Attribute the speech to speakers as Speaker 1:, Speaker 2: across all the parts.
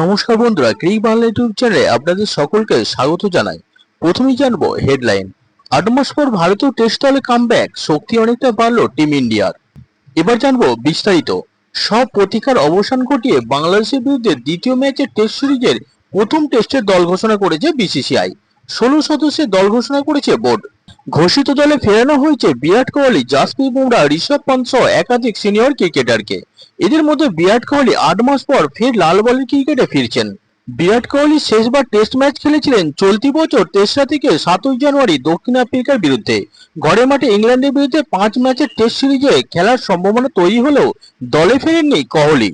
Speaker 1: নমস্কার বন্ধুরা, ক্রিক বাংলা ইউটিউব চ্যানেলে আপনাদের সকলকে স্বাগত জানাই। প্রথমেই জানব হেডলাইন। আট মাস পর ভারতীয় টেস্ট দলে কামব্যাক, শক্তি অনেকটা বাড়লো টিম ইন্ডিয়ার। এবার জানব বিস্তারিত। সব প্রতিকার অবসান ঘটিয়ে বাংলাদেশের বিরুদ্ধে দ্বিতীয় ম্যাচের টেস্ট সিরিজের প্রথম টেস্টের দল ঘোষণা করেছে বিসিসিআই। ষোলো সদস্যের দল ঘোষণা করেছে বোর্ড। ঘোষিত দলে ফেরানো হয়েছে বিরাট কোহলি, জাসপ্রীত বুমরা, ঋষভ পন্ত সহ একাধিক সিনিয়র ক্রিকেটারকে। এদের মধ্যে বিরাট কোহলি আট মাস পর ফের লাল বলের ক্রিকেটে ফিরছেন। বিরাট কোহলি শেষবার টেস্ট ম্যাচ খেলেছিলেন চলতি বছর তেসরা থেকে সাতই জানুয়ারি দক্ষিণ আফ্রিকার বিরুদ্ধে। ঘরের মাঠে ইংল্যান্ডের বিরুদ্ধে পাঁচ ম্যাচের টেস্ট সিরিজে খেলার সম্ভাবনা তৈরি হলেও দলে ফেরেননি কোহলি।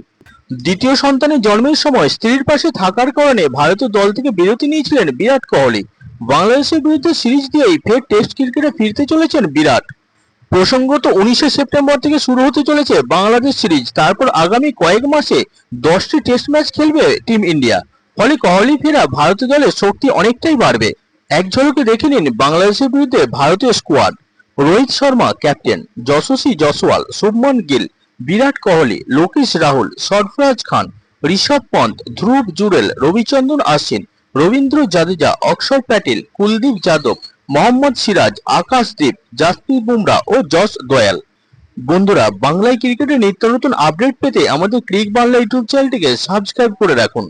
Speaker 1: দ্বিতীয় সন্তানের জন্মের সময় স্ত্রীর পাশে থাকার কারণে ভারতীয় দল থেকে বিরতি নিয়েছিলেন বিরাট কোহলি। বাংলাদেশের বিরুদ্ধে সিরিজ দিয়েই ফের টেস্ট ক্রিকেটে ফিরতে চলেছেন বিরাট। প্রসঙ্গত উনিশে সেপ্টেম্বর থেকে শুরু হতে চলেছে বাংলাদেশ সিরিজ। তারপর আগামী কয়েক মাসে দশটি টেস্ট ম্যাচ খেলবে টিম ইন্ডিয়া ফলে কোহলি ফেরা ভারতীয় দলের শক্তি অনেকটাই বাড়বে। এক ঝলকে দেখে নিন বাংলাদেশের বিরুদ্ধে ভারতীয় স্কোয়াড রোহিত শর্মা ক্যাপ্টেন যশস্বী জসওয়াল শুভমন গিল, বিরাট কোহলি, লোকেশ রাহুল, সরফরাজ খান, ঋষভ পন্ত ধ্রুব জুরেল, রবিচন্দ্রন আশ্বিন রবীন্দ্র জাদেজা অক্ষর প্যাটেল, কুলদীপ যাদব, মোহাম্মদ সিরাজ আকাশদীপ জাসপ্রীত বুমরা ও জস দয়াল বন্ধুরা, বাংলায় ক্রিকেটের নিত্য নতুন আপডেট পেতে আমাদের ক্রিক বাংলা ইউটিউব চ্যানেলটিকে সাবস্ক্রাইব করে রাখুন।